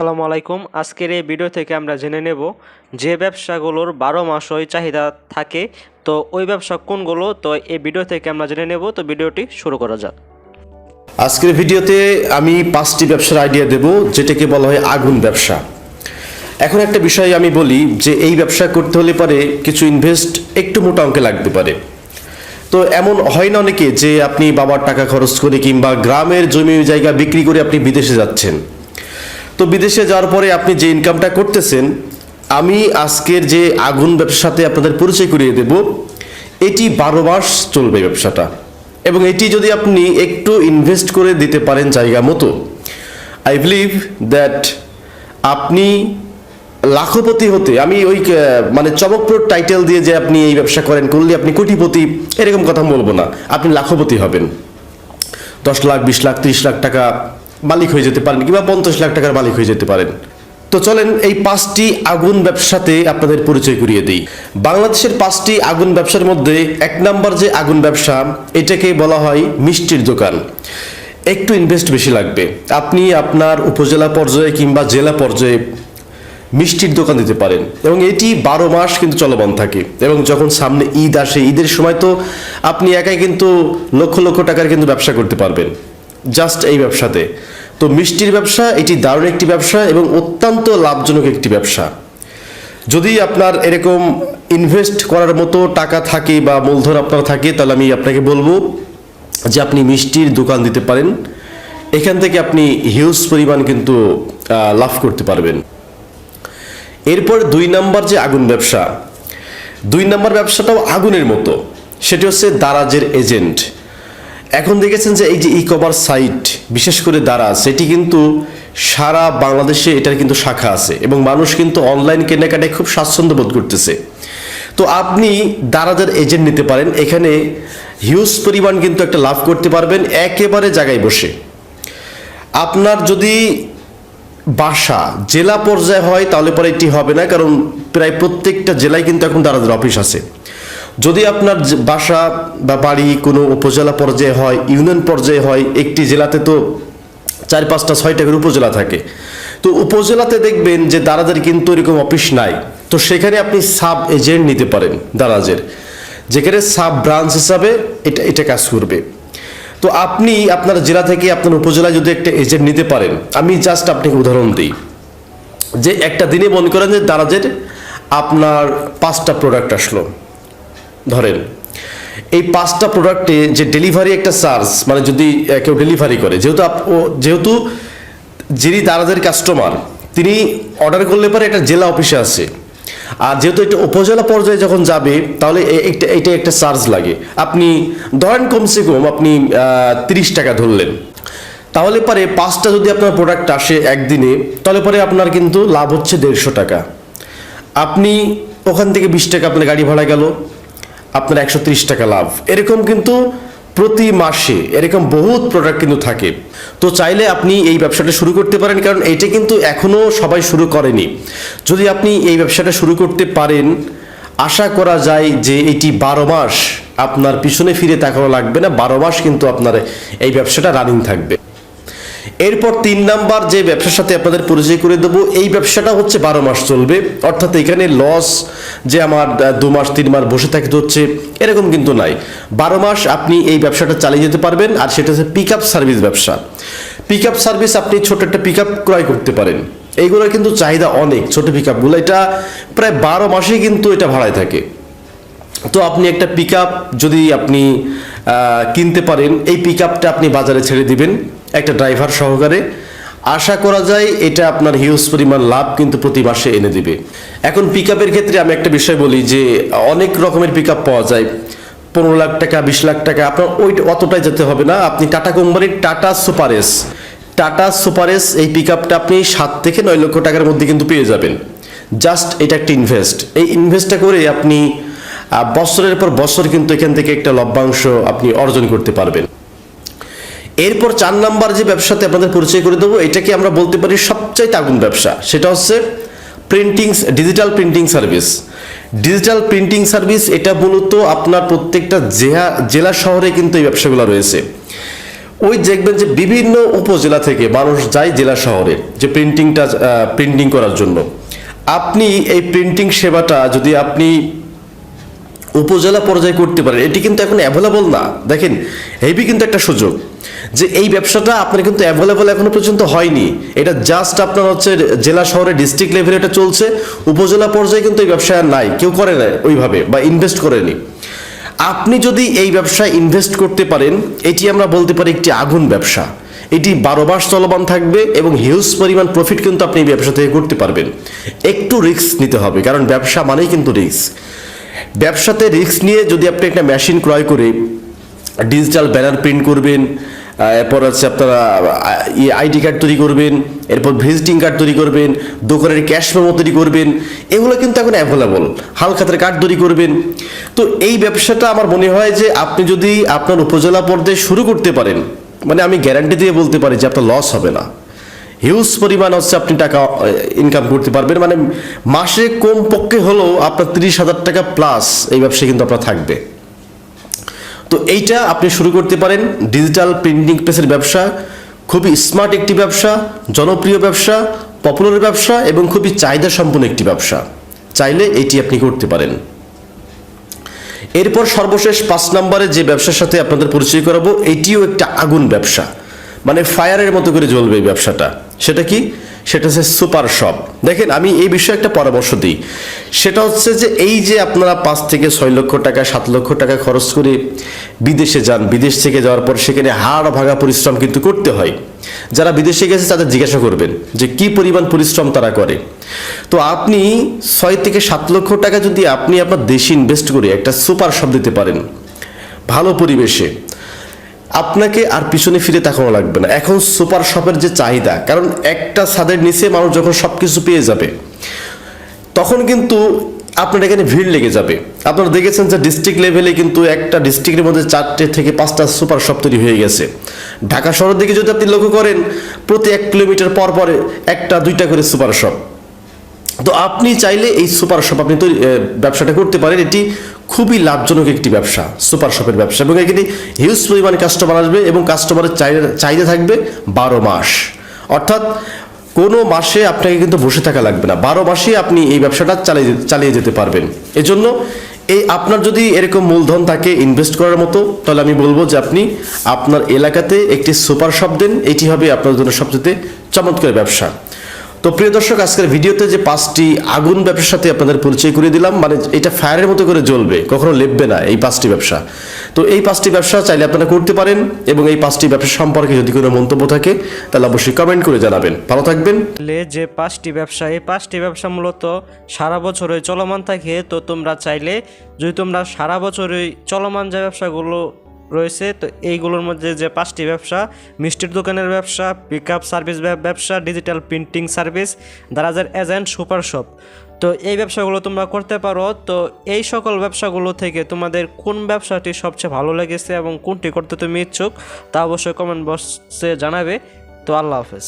আসসালামু আলাইকুম। আজকের এই ভিডিও থেকে আমরা জেনে নেব যে ব্যবসাগুলোর বারো মাসই চাহিদা থাকে, তো ওই ব্যবসা কোনগুলো? তো এই ভিডিও থেকে আমরা জেনে নেব। তো ভিডিওটি শুরু করা যাক। আজকের ভিডিওতে আমি পাঁচটি ব্যবসার আইডিয়া দেব, যেটাকে বলা হয় আগুন ব্যবসা। এখন একটা বিষয় আমি বলি যে এই ব্যবসা করতে হলে পারে কিছু ইনভেস্ট একটু মোটা অঙ্কে লাগতে পারে। তো এমন হয় না অনেকে যে আপনি বাবার টাকা খরচ করে কিংবা গ্রামের জমি জায়গা বিক্রি করে আপনি বিদেশে যাচ্ছেন। তো বিদেশে যাওয়ার পরে আপনি যে ইনকামটা করতেছেন, আমি আজকের যে আগুন ব্যবসার সাথে আপনাদের পরিচয় করিয়ে দেব, এটি বারো মাস চলবে ব্যবসাটা। এবং এটি যদি আপনি একটু ইনভেস্ট করে দিতে পারেন জায়গা মতো আই বিলিভ দ্যাট আপনি লাখপতি হতে, আমি ওই মানে চমকপ্রদ টাইটেল দিয়ে যে আপনি এই ব্যবসা করেন, করলে আপনি কোটিপতি, এরকম কথা বলব না। আপনি লাখপতি হবেন। দশ লাখ, বিশ লাখ, ত্রিশ লাখ টাকা মালিক হয়ে যেতে পারেন কিংবা পঞ্চাশ লাখ টাকার মালিক হয়ে যেতে পারেন। তো চলেন এই পাঁচটি আগুন ব্যবসাতে আপনাদের পরিচয় করিয়ে দিই। বাংলাদেশের পাঁচটি আগুন ব্যবসার মধ্যে এক নাম্বার যে আগুন ব্যবসা, এটাকে বলা হয় মিষ্টির দোকান। একটু ইনভেস্ট বেশি লাগবে। আপনি আপনার উপজেলা পর্যায়ে কিংবা জেলা পর্যায়ে মিষ্টির দোকান দিতে পারেন এবং এটি বারো মাস কিন্তু চলমান থাকে এবং যখন সামনে ঈদ আসে, ঈদের সময় তো আপনি একাই কিন্তু লক্ষ লক্ষ টাকার কিন্তু ব্যবসা করতে পারবেন। জাস্ট এই ব্যবসাতে। তো মিষ্টির ব্যবসা, এটি দারুণ একটি ব্যবসা এবং অত্যন্ত লাভজনক একটি ব্যবসা। যদি আপনার এরকম ইনভেস্ট করার মতো টাকা থাকে বা মূলধন আপনার থাকে, তাহলে আমি আপনাকে বলব যে আপনি মিষ্টির দোকান দিতে পারেন। এখান থেকে আপনি হিউজ পরিমাণ কিন্তু লাভ করতে পারবেন। এরপর দুই নাম্বার যে আগুন ব্যবসা। দুই নাম্বার ব্যবসাটাও আগুনের মতো। সেটি হচ্ছে দারাজের এজেন্ট এখন দেখেছেন যে এই যে ই কমার্স সাইট বিশেষ করে দারাজ সেটি কিন্তু সারা বাংলাদেশে এটার কিন্তু শাখা আছে এবং মানুষ কিন্তু অনলাইন কেনাকাটায় খুব স্বাচ্ছন্দ্য বোধ করতেছে। তো আপনি দারাজের এজেন্ট নিতে পারেন, এখানে হিউজ পরিমাণ কিন্তু একটা লাভ করতে পারবেন, একেবারে জায়গায় বসে। আপনার যদি বাসা জেলা পর্যায়ে হয়, তাহলে পরে এটি হবে না, কারণ প্রায় প্রত্যেকটা জেলায় কিন্তু এখন দারাজের অফিস আছে। যদি আপনার বাসা বা বাড়ি কোনো উপজেলা পর্যায়ে হয়, ইউনিয়ন পর্যায়ে হয়, একটি জেলাতে তো চার, পাঁচটা, ছয়টা করে উপজেলা থাকে। তো উপজেলাতে দেখবেন যে দারাজের কিন্তু এরকম অফিস নাই। তো সেখানে আপনি সাব এজেন্ট নিতে পারেন দারাজের। যেখানে সাব ব্রাঞ্চ হিসাবে এটা এটা কাজ করবে। তো আপনি আপনার জেলা থেকে আপনার উপজেলায় যদি একটা এজেন্ট নিতে পারেন, আমি জাস্ট আপনাকে উদাহরণ দিই। যে একটা দিনে মনে করেন যে দারাজের আপনার পাঁচটা প্রোডাক্ট আসলো। ধরেন, এই পাঁচটা প্রোডাক্টে যে ডেলিভারি একটা চার্জ মানে যদি কেউ ডেলিভারি করে, যেহেতু যেহেতু যিনি দারাজের কাস্টমার তিনি অর্ডার করলে পরে একটা জেলা অফিসে আছে। আর যেহেতু এটা উপজেলা পর্যায়ে যখন যাবে, তাহলে একটা এটা একটা চার্জ লাগে। আপনি, ধরেন কমসে কম আপনি তিরিশ টাকা ধরলেন। তাহলে পরে পাঁচটা যদি আপনার প্রোডাক্ট আসে একদিনে, তাহলে পরে আপনার কিন্তু লাভ হচ্ছে দেড়শো টাকা। আপনি ওখান থেকে বিশ টাকা আপনার গাড়ি ভাড়া গেল। আপনার একশো ত্রিশ টাকা লাভ। এরকম কিন্তু প্রতি মাসে এরকম বহুত প্রোডাক্ট কিন্তু থাকে। তো চাইলে আপনি এই ব্যবসাটা শুরু করতে পারেন, কারণ এটা কিন্তু এখনও সবাই শুরু করেনি। যদি আপনি এই ব্যবসাটা শুরু করতে পারেন, আশা করা যায় যে এটি বারো মাস আপনার পিছনে ফিরে তাকানো লাগবে না। বারো মাস কিন্তু আপনার এই ব্যবসাটা রানিং থাকবে। এরপর তিন নাম্বার যে ব্যবসার সাথে আপনাদের পরিচয় করে দেবো, এই ব্যবসাটা হচ্ছে বারো মাস চলবে। অর্থাৎ এখানে লস যে আমার দু মাস, তিন মাস বসে থাকতে হচ্ছে, এরকম কিন্তু নাই। বারো মাস আপনি এই ব্যবসাটা চালিয়ে যেতে পারবেন, আর সেটা হচ্ছে পিক আপ সার্ভিস ব্যবসা। পিক আপ সার্ভিস আপনি ছোট একটা পিক আপ ক্রয় করতে পারেন। এইগুলোর কিন্তু চাহিদা অনেক, ছোট পিক আপগুলো এটা প্রায় বারো মাসেই কিন্তু এটা ভাড়ায় থাকে। তো আপনি একটা পিক আপ যদি আপনি কিনতে পারেন, এই পিক আপটা আপনি বাজারে ছেড়ে দিবেন। একটা ড্রাইভার সহকারে। আশা করা যায় এটা আপনার হিউজ পরিমাণ লাভ কিন্তু প্রতি মাসে এনে দিবে। এখন পিক ক্ষেত্রে আমি একটা বিষয় বলি যে, অনেক রকমের পিক পাওয়া যায়। পনেরো লাখ টাকা, বিশ লাখ টাকা, আপনার ওই অতটাই যেতে হবে না। আপনি টাটা কোম্পানির Tata super ace. Tata super ace, এই পিক আপনি সাত থেকে নয় লক্ষ টাকার মধ্যে কিন্তু পেয়ে যাবেন। জাস্ট এটা একটা ইনভেস্ট এই ইনভেস্টটা করে আপনি বছরের পর বছর কিন্তু এখান থেকে একটা লভ্যাংশ আপনি অর্জন করতে পারবেন। এরপর চার নাম্বার যে ব্যবসাতে আপনাদের পরিচয় করে দেবো, এটাকে আমরা বলতে পারি সবচাইতে আগুন ব্যবসা। সেটা হচ্ছে printing digital printing service digital printing service এটা মূলত আপনার প্রত্যেকটা জেলা জেলা শহরে কিন্তু এই ব্যবসাগুলো রয়েছে। ওই দেখবেন যে বিভিন্ন উপজেলা থেকে মানুষ যায় জেলা শহরে যে প্রিন্টিংটা প্রিন্টিং করার জন্য। আপনি এই প্রিন্টিং সেবাটা যদি আপনি উপজেলা পর্যায়ে করতে পারেন। এটি কিন্তু এখন অ্যাভেলেবল না। দেখেন, হেভি কিন্তু একটা সুযোগ যে এই ব্যবসাটা আপনার কিন্তু অ্যাভেলেবল এখনও পর্যন্ত হয়নি। এটা জাস্ট আপনার হচ্ছে জেলা শহরে ডিস্ট্রিক্ট লেভেলে এটা চলছে। উপজেলা পর্যায়ে কিন্তু এই ব্যবসা নাই। কেউ করে না ওইভাবে বা ইনভেস্ট করেনি। আপনি যদি এই ব্যবসায় ইনভেস্ট করতে পারেন, এটি আমরা বলতে পারি একটি আগুন ব্যবসা। এটি বারো মাস চলমান থাকবে এবং হিউজ পরিমাণ প্রফিট কিন্তু আপনি এই ব্যবসা থেকে করতে পারবেন। একটু রিস্ক নিতে হবে, কারণ ব্যবসা মানেই কিন্তু রিস্ক ব্যবসাতে রিস্ক নিয়ে যদি আপনি একটা মেশিন ক্রয় করে ডিজিটাল ব্যানার প্রিন্ট করবেন এরপর হচ্ছে আপনারা আইডি কার্ড তৈরি করবেন, এরপর ভিজিটিং কার্ড তৈরি করবেন, দোকানের ক্যাশ মেমো তৈরি করবেন, এগুলো কিন্তু এখন অ্যাভেলেবল হালখাতের কার্ড তৈরি করবেন। তো এই ব্যবসাটা আমার মনে হয় যে আপনি যদি আপনার উপজেলা পর্যায়ে শুরু করতে পারেন মানে আমি গ্যারান্টি দিয়ে বলতে পারি যে আপনার লস হবে না। হিউজ পরিমাণ হচ্ছে আপনি টাকা ইনকাম করতে পারবেন। মানে মাসে কম পক্ষে হলেও আপনার তিরিশ হাজার টাকা প্লাস এই ব্যবসা কিন্তু আপনার থাকবে। তো এইটা আপনি শুরু করতে পারেন। ডিজিটাল প্রিন্টিং প্রেসের ব্যবসা, খুবই স্মার্ট একটি ব্যবসা, জনপ্রিয় ব্যবসা পপুলার ব্যবসা এবং খুবই চাহিদা সম্পন্ন একটি ব্যবসা। চাইলে এটি আপনি করতে পারেন। এরপর সর্বশেষ পাঁচ নম্বরে যে ব্যবসার সাথে আপনাদের পরিচয় করাবো, এটিও একটা আগুন ব্যবসা। মানে ফায়ারের মতো করে জ্বলবে এই ব্যবসাটা। সেটা কি? সেটা হচ্ছে সুপার শপ দেখেন, আমি এই বিষয়ে একটা পরামর্শ দিই। সেটা হচ্ছে যে এই যে আপনারা পাঁচ থেকে ছয় লক্ষ টাকা, সাত লক্ষ টাকা খরচ করে বিদেশে যান, বিদেশ থেকে যাওয়ার পর সেখানে হাড় ভাঙা পরিশ্রম কিন্তু করতে হয়। যারা বিদেশে গেছে, তাদের জিজ্ঞাসা করবেন যে কি পরিমাণ পরিশ্রম তারা করে। তো আপনি ছয় থেকে সাত লক্ষ টাকা যদি আপনি আপনার দেশে ইনভেস্ট করে একটা সুপার শপ দিতে পারেন, ভালো পরিবেশে আপনাকে আর পিছনে ফিরে তাকানো লাগবে না। এখন সুপার শপের যে চাহিদা, কারণ একটা ছাদের নিচে মানুষ যখন সব কিছু পেয়ে যাবে, তখন কিন্তু আপনার এখানে ভিড় লেগে যাবে। আপনারা দেখেছেন যে ডিস্ট্রিক্ট লেভেলে কিন্তু একটা ডিস্ট্রিক্টের মধ্যে চারটে থেকে পাঁচটা সুপার শপ তৈরি হয়ে গেছে। ঢাকা শহরের দিকে যদি আপনি লক্ষ্য করেন, প্রতি এক কিলোমিটার পর পরে একটা, দুইটা করে সুপার শপ। তো আপনি চাইলে এই সুপার শপ আপনি তৈরি ব্যবসাটা করতে পারেন। এটি খুবই লাভজনক একটি ব্যবসা, সুপার শপের ব্যবসা। এবং এখানে হিউজ পরিমাণে কাস্টমার আসবে এবং কাস্টমারের চাহিদা চাহিদা থাকবে বারো মাস। অর্থাৎ কোনো মাসে আপনাকে কিন্তু বসে থাকা লাগবে না। বারো মাসে আপনি এই ব্যবসাটা চালিয়ে চালিয়ে যেতে পারবেন। এজন্য এই আপনার যদি এরকম মূলধন থাকে ইনভেস্ট করার মতো, তাহলে আমি বলব যে আপনি আপনার এলাকাতে একটি সুপার শপ দেন। এটি হবে আপনার জন্য সবচেয়ে চমৎকার ব্যবসা। তো প্রিয় দর্শক, আজকের ভিডিওতে যে পাঁচটি আগুন ব্যবসার সাথে আপনাদের পরিচয় করে দিলাম মানে এটা ফায়ারের মতো করে জ্বলবে, কখনো লেপবে না এই পাঁচটি ব্যবসা। তো এই পাঁচটি ব্যবসা চাইলে আপনারা করতে পারেন এবং এই পাঁচটি ব্যবসা সম্পর্কে যদি কোনো মন্তব্য থাকে, তাহলে অবশ্যই কমেন্ট করে জানাবেন। ভালো থাকবেন। যে পাঁচটি ব্যবসা, এই পাঁচটি ব্যবসা মূলত সারা বছরে চলমান থাকে, তো তোমরা চাইলে যদি তোমরা সারা বছরই চলমান যে ব্যবসাগুলো রয়েছে, তো এইগুলোর মধ্যে যে পাঁচটি ব্যবসা, মিষ্টির দোকানের ব্যবসা পিক আপ সার্ভিস ব্যবসা ডিজিটাল প্রিন্টিং সার্ভিস দারাজের এজেন্ট সুপার শপ তো এই ব্যবসাগুলো তোমরা করতে পারো, তো এই সকল ব্যবসাগুলো থেকে তোমাদের কোন ব্যবসাটি সবচেয়ে ভালো লেগেছে এবং কোনটি করতে তুমি ইচ্ছুক তা অবশ্যই কমেন্ট বক্সে জানাবে। তো আল্লাহ হাফেজ।